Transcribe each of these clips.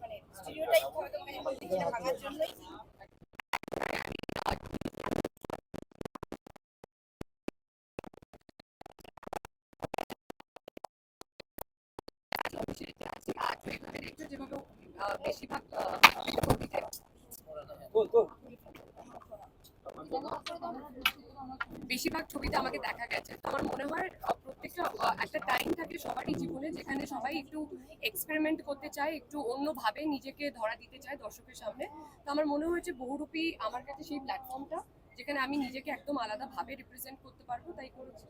মানে স্টিরিওটাইপ ভাবে তোমাকে যখন দেখি সেটা ভাঙার জন্যই। যেভাবে আহ, বেশিরভাগ আহ, ছবিতে বেশিরভাগ ছবিতে আমাকে দেখা গেছে। আমার মনে হয় আহ, প্রত্যেকটা আহ, একটা টাইম সবারই জীবনে যেখানে সবাই একটু এক্সপেরিমেন্ট করতে চায় একটু অন্যভাবে নিজেকে ধরা দিতে চায় দর্শকের সামনে তো আমার মনে হয়েছে বহুরূপী আমার কাছে সেই প্ল্যাটফর্মটা যেখানে আমি নিজেকে একদম আলাদাভাবে রিপ্রেজেন্ট করতে পারব তাই করেছি।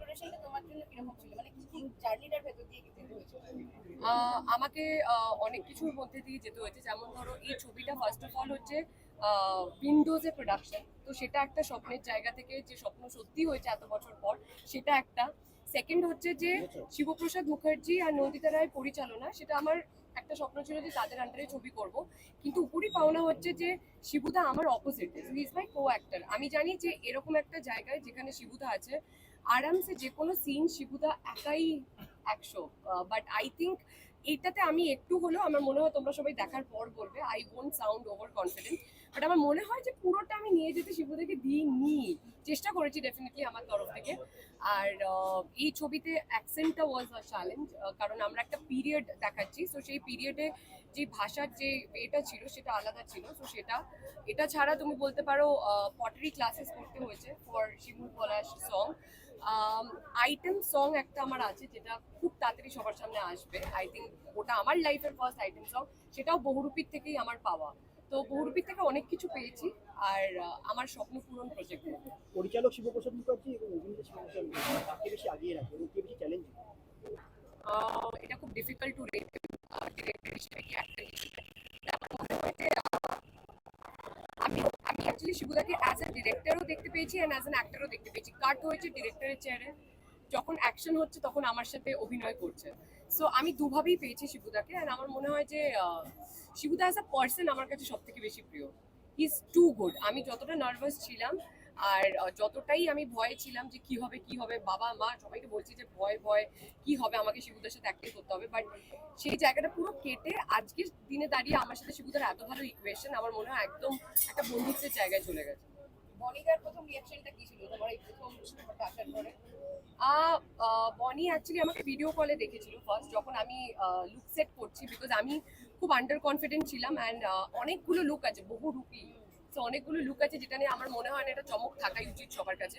মানে আমাকে অনেক কিছুর মধ্যে দিয়ে যেতে হয়েছে। যেমন ধরো এই ছবিটা ফার্স্ট অফ অল হচ্ছে উইন্ডোজে প্রোডাকশন তো সেটা একটা স্বপ্নের জায়গা থেকে যে স্বপ্ন সত্যি হয়েছে এত বছর পর সেটা একটা। সেকেন্ড হচ্ছে যে শিবপ্রসাদ মুখার্জি আর নন্দিতা রায়ের পরিচালনা সেটা আমার একটা স্বপ্ন ছিল যে তাদের আন্ডারে ছবি করব। কিন্তু উপরই পাওনা হচ্ছে যে শিবুদা আমার opposite is my co-actor আমি জানি যে এরকম একটা জায়গায় যেখানে শিবুদা আছে আরামসে যে কোনো সিন শিবুদা একাই একশো। বাট আই থিঙ্ক এইটাতে আমি একটু হলেও আমার মনে হয় তোমরা সবাই দেখার পর বলবে I won't sound overconfident but আমার মনে হয় যে পুরোটা আমি নিয়ে যেতে শিবুদাকে দিইনি। চেষ্টা করেছি ডেফিনেটলি আমার তরফ থেকে। আর এই ছবিতে অ্যাকসেন্টটা ওয়াজ আ চ্যালেঞ্জ কারণ আমরা একটা পিরিয়ড দেখাচ্ছি। সো সেই পিরিয়ডে যে ভাষার যে এটা ছিল, সেটা আলাদা ছিল। সো সেটা, এটা ছাড়া তুমি বলতে পারো পটারি ক্লাসেস করতে হয়েছে for Shibu Palash song item song একটা আমার আছে, যেটা খুব তাড়াতাড়ি সবার সামনে আসবে। আই থিঙ্ক ওটা আমার লাইফের ফার্স্ট আইটেম সং সেটাও বহুরূপীর থেকেই আমার পাওয়া। তো বহুরূপীর থেকে অনেক কিছু পেয়েছি আর আমার স্বপ্ন পূরণ প্রজেক্ট পরিচালক শিবপ্রসাদ মুখার্জি এবং অভিনেতা শিবপ্রসাদ মুখার্জি বেশি আগিয়ে রাখে এবং কে বেশি চ্যালেঞ্জ এটা খুব ডিফিকাল্ট টু রেট ডিরেক্টর হিসেবে কি হিসেবে আমি আমি অ্যাকচুয়ালি শিবুদাকে অ্যাজ এ ডিরেক্টরও দেখতে পেয়েছি অ্যান্ড অ্যাজ অ্যান অ্যাক্টরও দেখতে পেয়েছি। কাট হয়েছে ডিরেক্টরের চেয়ারে যখন অ্যাকশন হচ্ছে তখন আমার সাথে অভিনয় করছে। সো আমি দুভাবেই পেয়েছি শিবুদাকে অ্যান্ড আমার মনে হয় যে শিবুদা অ্যাজ আ পার্সন আমার কাছে সব থেকে বেশি প্রিয়। ইজ টু গুড আমি যতটা নার্ভাস ছিলাম আর যতটাই আমি ভয়ে ছিলাম যে কি হবে কি হবে, বাবা, মা সবাইকে বলছি যে ভয় ভয়, কি হবে, আমাকে শিবুদার সাথে অ্যাক্টিং করতে হবে। বাট সেই জায়গাটা পুরো কেটে আজকের দিনে দাঁড়িয়ে আমার সাথে শিবুদার এত ভালো ইকুয়েশন আমার মনে হয় একদম একটা বন্ধুত্বের জায়গায় চলে গেছে। বনিদার প্রথম রিয়াকশনটা কি ছিল? তোমার এই প্রথম আসার পরে বনি অ্যাকচুয়ালি আমাকে ভিডিও কলে দেখেছিল ফার্স্ট যখন আমি লুক সেট করছি বিকজ আমি খুব আন্ডার কনফিডেন্ট ছিলাম অ্যান্ড অনেকগুলো লুক আছে, বহু রূপী। সো অনেকগুলো লুক আছে যেটা নিয়ে আমার মনে হয় না এটা চমক থাকাই উচিত সবার কাছে।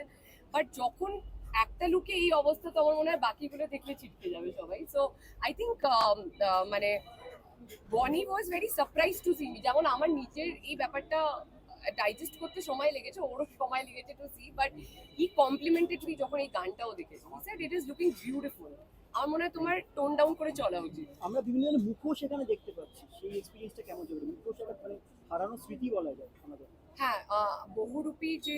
বাট যখন একটা লুকে এই অবস্থা তো আমার মনে হয় বাকিগুলো দেখলে ছিটকে যাবে সবাই। সো আই থিঙ্ক মানে Bonny was very surprise to see me যেমন আমার নিজের এই ব্যাপারটা ডাইজেস্ট করতে সময় লেগেছে ওরও সময় লেগেছে to see but he complimented me যখন এই গানটাও দেখেছি। Sir it is looking beautiful আমার মনে হয় তোমার টোন ডাউন করে চলা উচিত। আমরা বিভিন্ন জনের মুখও সেখানে দেখতে পাচ্ছি। সেই এক্সপিরিয়েন্সটা কেমন চলবে মুখও সেটা মানে হারানো স্মৃতি বলা যায় আমাদের। হ্যাঁ বহুরূপী যে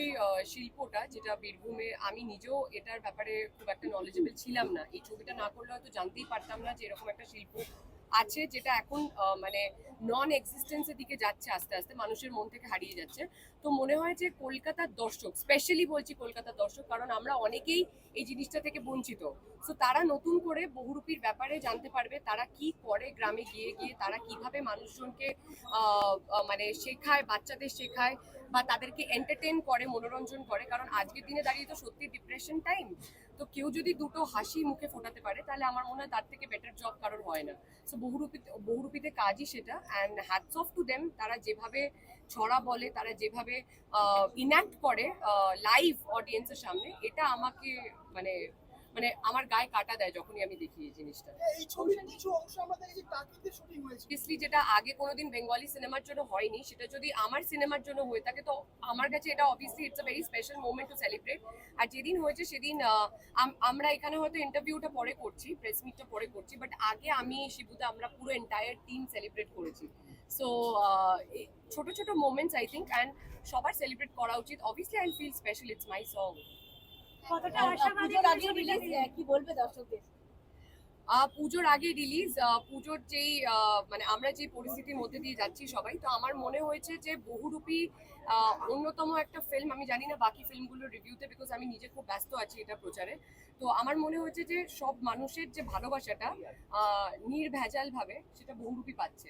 শিল্পটা যেটা বীরভূমে আমি নিজেও এটার ব্যাপারে খুব একটা নলেজেবল ছিলাম না। এই ছবিটা না করলে হয়তো জানতেই পারতাম না যে এরকম একটা শিল্প আছে যেটা এখন মানে নন এক্সিস্টেন্সের দিকে যাচ্ছে আস্তে আস্তে, মানুষের মন থেকে হারিয়ে যাচ্ছে। তো মনে হয় যে কলকাতার দর্শক স্পেশালি বলছি কলকাতার দর্শক, কারণ আমরা অনেকেই এই জিনিসটা থেকে বঞ্চিত। সো তারা নতুন করে বহুরূপীর ব্যাপারে জানতে পারবে তারা কি করে গ্রামে গিয়ে গিয়ে, তারা কীভাবে মানুষজনকে মানে শেখায়, বাচ্চাদের শেখায় বা তাদেরকে এন্টারটেন করে, মনোরঞ্জন করে, কারণ আজকের দিনে দাঁড়িয়ে তো সত্যি ডিপ্রেশন টাইম তো কেউ যদি দুটো হাসি মুখে ফোটাতে পারে, তাহলে আমার মনে হয় তার থেকে বেটার জব কারোর হয় না। সো বহুরূপী, বহুরূপীতে কাজই সেটা and hats off to them তারা যেভাবে ছড়া বলে, তারা যেভাবে ইন্যাক্ট করে লাইভ অডিয়েন্সের সামনে, এটা আমাকে মানে মানে আমার গায়ে কাটা দেয় যখনই আমি দেখি এই জিনিসটা। এই ছবির কিছু অংশ আমরা দেখেছি টাকিতে শুটিং হয়েছে। অবভিয়াসলি যেটা আগে কোনোদিন বেঙ্গলি সিনেমার জন্য হয়নি সেটা যদি আমার সিনেমার জন্য হয়ে থাকে তো আমার কাছে এটা obviously it's a very special moment to celebrate আর যেদিন হয়েছে সেদিন আমরা এখানে হয়তো ইন্টারভিউটা পরে করছি প্রেস মিটটা পরে করছি বাট আগে আমি শিবুদা আমরা পুরো এন্টায়ার টিম সেলিব্রেট করেছি। সো ছোট ছোট মোমেন্টস আই থিঙ্ক অ্যান্ড সবার সেলিব্রেট করা উচিত। Obviously I feel special it's my song কতটা আশাবাদী পুজোর আগে রিলিজ কি বলবে দর্শকদের? পুজোর আগে রিলিজ পুজোর যেই মানে আমরা যে পরিস্থিতির মধ্যে দিয়ে যাচ্ছি সবাই তো আমার মনে হয়েছে যে বহুরূপী অন্যতম একটা ফিল্ম আমি জানি না বাকি ফিল্মগুলোর রিভিউতে বিকজ আমি নিজে খুব ব্যস্ত আছি এটা প্রচারে তো আমার মনে হয়েছে যে সব মানুষের যে ভালোবাসাটা আহ, নির্ভেজাল ভাবে সেটা বহুরূপী পাচ্ছে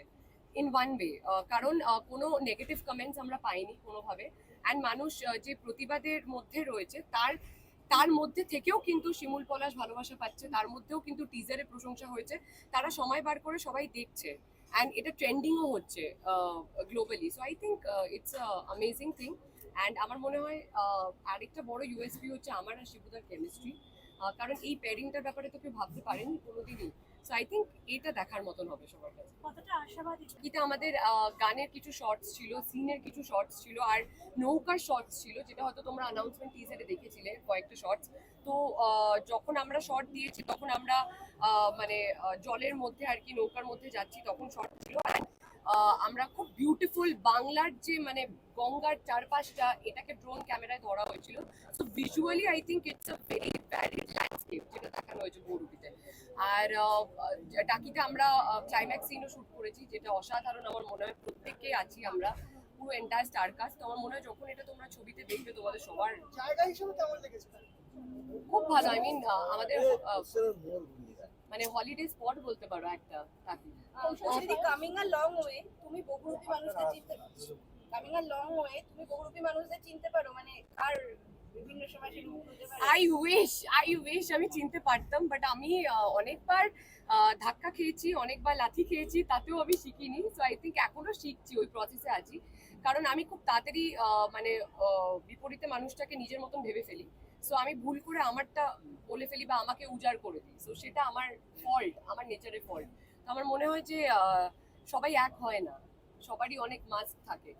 ইন ওয়ান ওয়ে কারণ কোনো নেগেটিভ কমেন্টস আমরা পাইনি কোনোভাবে অ্যান্ড মানুষ যে প্রতিবাদের মধ্যে রয়েছে তার তার মধ্যে থেকেও কিন্তু শিমুল পলাশ ভালোবাসা পাচ্ছে, তার মধ্যেও কিন্তু টিজারে প্রশংসা হয়েছে, তারা সময় বার করে সবাই দেখছে অ্যান্ড এটা ট্রেন্ডিংও হচ্ছে globally so I think it's amazing thing and আমার মনে হয় আরেকটা বড় ইউএসপি হচ্ছে আমার আর শিবুদার কেমিস্ট্রি কারণ এই পেয়ারিংটার ব্যাপারে তো কেউ ভাবতে পারেনি, কোনোদিনই। সো আই থিঙ্ক এটা দেখার মতন হবে সবার কাছে। কতটা আশাবাদী এটা আমাদের গানের কিছু শর্টস ছিল সিনের কিছু শর্টস ছিল আর নৌকার শর্টস ছিল যেটা হয়তো তোমরা অ্যানাউন্সমেন্ট টিজারে দেখেছিলে কয়েকটা শর্টস তো যখন আমরা শর্ট দিয়েছি তখন আমরা মানে জলের মধ্যে আর কি নৌকার মধ্যে যাচ্ছি তখন শর্ট ছিল। আর আমরা খুব বিউটিফুল বাংলার যে মানে গঙ্গার চারপাশটা এটাকে ড্রোন ক্যামেরায় ধরা হয়েছিল। So visually I think it's a very valid landscape যেটা দেখানো হয়েছে বড়ুপিতে আর ডাকিতে আমরা ক্লাইম্যাক্স সিনও শুট করেছি যেটা অসাধারণ আমার মনে হয় প্রত্যেককে আছি আমরা পুরো এন্টায়ার স্টার কাস্ট তো আমার মনে হয় যখন এটা তোমরা ছবিতে দেখবে তোমাদের সবার জায়গা হিসেবে কেমন লেগেছে? খুব ভালো আই মিন আমাদের মানে হলিডে স্পট বলতে পারো একটা টাকি। যদি কামিং আ লং ওয়ে তুমি বহুরূপী মানুষদের চিনতে পারছ কামিং আ লং ওয়ে তুমি বহুরূপী মানুষদের চিনতে পারো মানে আর আই উইশ আই উইশ আমি চিনতে পারতাম বাট আমি অনেকবার ধাক্কা খেয়েছি, অনেকবার লাথি খেয়েছি, তাতেও আমি শিখিনি। সো আই থিঙ্ক এখনও শিখছি ওই প্রসেসে আছি। কারণ আমি খুব তাড়াতাড়ি মানে বিপরীতে মানুষটাকে নিজের মতন ভেবে ফেলি। সো আমি ভুল করে আমারটা বলে ফেলি বা আমাকে উজাড় করে দিই। সো সেটা আমার ফল্ট আমার নেচারের ফল্ট আমার মনে হয় যে সবাই এক হয় না। সবারই অনেক মাস্ক থাকে।